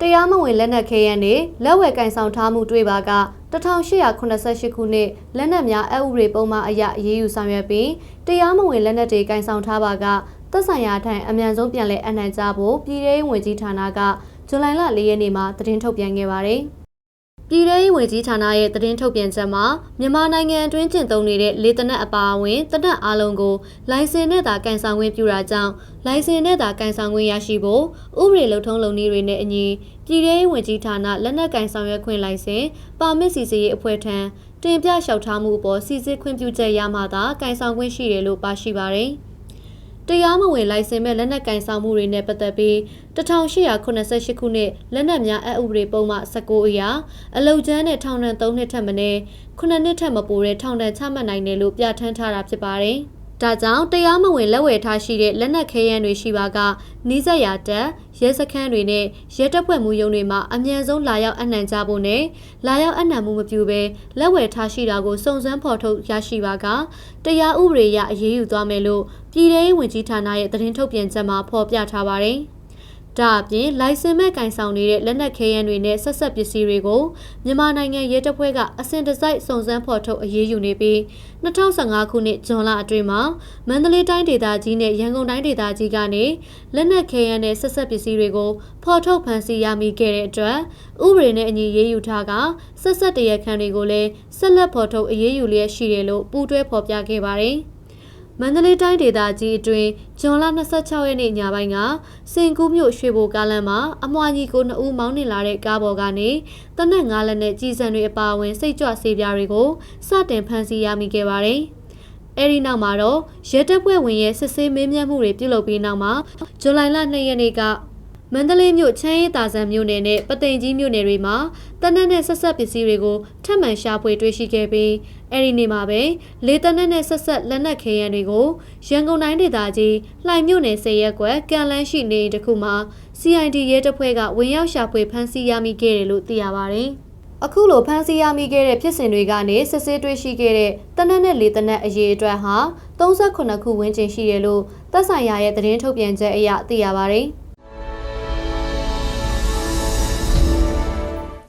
တရားမဝင်လက်နက်ခဲယမ်းတွေလက်ဝယ်ကင်ဆောင်ထားမှုတွေ့ပါက1888ခုနှစ်လက်နက်များအဥပဒေပုံမှန်အရအရေးယူဆောင်ရွက်ပြီးတရားမဝင်လက်နက်တွေကင်ဆောင်ထားပါကသက်ဆိုင်ရာထံအမြန်ဆုံးပြန်လည်အနှံ့ကြဖို့ပြည်ထောင်ဝင်ကြီးဌာနကဇူလိုင်လ၄ရက်နေ့မှာသတင်းထုတ်ပြန်ခဲ့ပါတယ်။ ပြည်ထောင်ဝင်ကြီးဌာနရဲ့သတင်းထုတ်ပြန်ချက်မှာမြန်မာနိုင်ငံအတွင်းကျင့်သုံးနေတဲ့လေတနက်အပါအဝင်တနက်အားလုံးကိုလိုင်စင်နဲ့သာကန်ဆောင်ခွင့်ပြုတာကြောင့်လိုင်စင်နဲ့သာကန်ဆောင်ခွင့်ရရှိဖို့ဥပဒေလုံထုံးလုံနည်းတွေနဲ့အညီပြည်ထောင်ဝင်ကြီးဌာနလက်နက်ကန်ဆောင်ရွက်ခွင့်လိုင်စင်ပါမစ်စီစီရေးအဖွဲ့ထံတင်ပြလျှောက်ထားမှုအပေါ်စီစစ်ခွင့်ပြုချက်ရမှသာကန်ဆောင်ခွင့်ရှိတယ်လို့ပါရှိပါတယ်။ တရားမဝင်လိုင်စင်မဲ့လက်နက်ကင်ဆောင်မှုတွေနဲ့ပတ်သက်ပြီး1888ခုနှစ်လက်နက်များအဥပဒေပုံမှ19အရာအလုတ်ကျန်းနဲ့ထောင်ဒဏ်3နှစ်ထက်မနည်း9နှစ်ထက်မပိုတဲ့ထောင်ဒဏ်ချမှတ်နိုင်တယ်လို့ပြဋ္ဌာန်းထားတာဖြစ်ပါတယ်။ ဒါကြောင့်တရားမဝင်လက်ဝယ်ထားရှိတဲ့လက်နက်ခဲယမ်းတွေရှိပါကနီးစပ်ရာတပ်ရဲစခန်းတွေနဲ့ရဲတပ်ဖွဲ့မှုရုံးတွေမှာအမြန်ဆုံးလာရောက်အနှံကြဖို့နဲ့လာရောက်အနှံမှုမပြုဘဲလက်ဝယ်ထားရှိတာကိုစုံစမ်းဖော်ထုတ်ရရှိပါကတရားဥပဒေအရအရေးယူသွားမယ်လို့ပြည်ထောင်ဝင်ကြီးဌာနရဲ့သတင်းထုတ်ပြန်ချက်မှာဖော်ပြထားပါတယ်။ ဒါအပြင်လိုင်စင်မဲ့ကင်ဆောင်နေတဲ့လက်နက်ခဲယမ်းတွေနဲ့ဆက်ဆက်ပစ္စည်းတွေကိုမြန်မာနိုင်ငံရဲတပ်ဖွဲ့ကအစင်တစိုက်စုံစမ်းဖော်ထုတ်အရေးယူနေပြီး2015ခုနှစ်ဇွန်လအတွင်းမှာမန္တလေးတိုင်းဒေသကြီးနဲ့ရန်ကုန်တိုင်းဒေသကြီးကနေလက်နက်ခဲယမ်းနဲ့ဆက်ဆက်ပစ္စည်းတွေကိုဖော်ထုတ်ဖန်ဆီးရမိခဲ့တဲ့အတွက်ဥပဒေနဲ့အညီရေးယူထားကဆက်ဆက်တရခန့်တွေကိုလည်းဆက်လက်ဖော်ထုတ်အရေးယူလျက်ရှိတယ်လို့ပူးတွဲဖော်ပြခဲ့ပါတယ်။ မန္တလေးတိုင်းဒေသကြီးအတွင်းဇွန်လ26ရက်နေ့ညပိုင်းကစင်ကူးမြို့ရွှေဘိုကားလမ်းမှာအမွှာညီကိုနှစ်ဦးမောင်းနှင်လာတဲ့ကားပေါ်ကနေတနက်ငါးလက်နဲ့ကြီးစံတွေအပါအဝင်စိတ်ကြွဆေးပြားတွေကိုစတင်ဖမ်းဆီးရမိခဲ့ပါတယ်။အဲဒီနောက်မှာတော့ရဲတပ်ဖွဲ့ဝင်ရဲ့စစ်ဆေးမေးမြန်းမှုတွေပြုလုပ်ပြီးနောက်မှာဇူလိုင်လ2ရက်နေ့က မန္တလေးမြို့ချမ်းရည်တာဆန်မြို့နယ်နဲ့ပသိမ်ကြီးမြို့နယ်တွေမှာတနက်နဲ့ဆက်ဆက်ပစ္စည်းတွေကိုထပ်မံရှာဖွေတွေ့ရှိခဲ့ပြီးအဲ့ဒီနေ့မှာပဲလေတနက်နဲ့ဆက်ဆက်လက်နက်ခဲယမ်းတွေကိုရန်ကုန်တိုင်းဒေသကြီးလှိုင်မြို့နယ်စေရက်ကွက်ကံလန်းရှိနေတခုမှာ CID ရဲတပ်ဖွဲ့ကဝင်ရောက်ရှာဖွေဖမ်းဆီးရမိခဲ့တယ်လို့သိရပါတယ်။အခုလိုဖမ်းဆီးရမိခဲ့တဲ့ဖြစ်စဉ်တွေကနေစစ်ဆေးတွေ့ရှိခဲ့တဲ့တနက်နဲ့လေတနက်အရေးအတွက်ဟာ38ခုဝန်းကျင်ရှိတယ်လို့သက်ဆိုင်ရာရဲ့သတင်းထုတ်ပြန်ချက်အရသိရပါတယ်။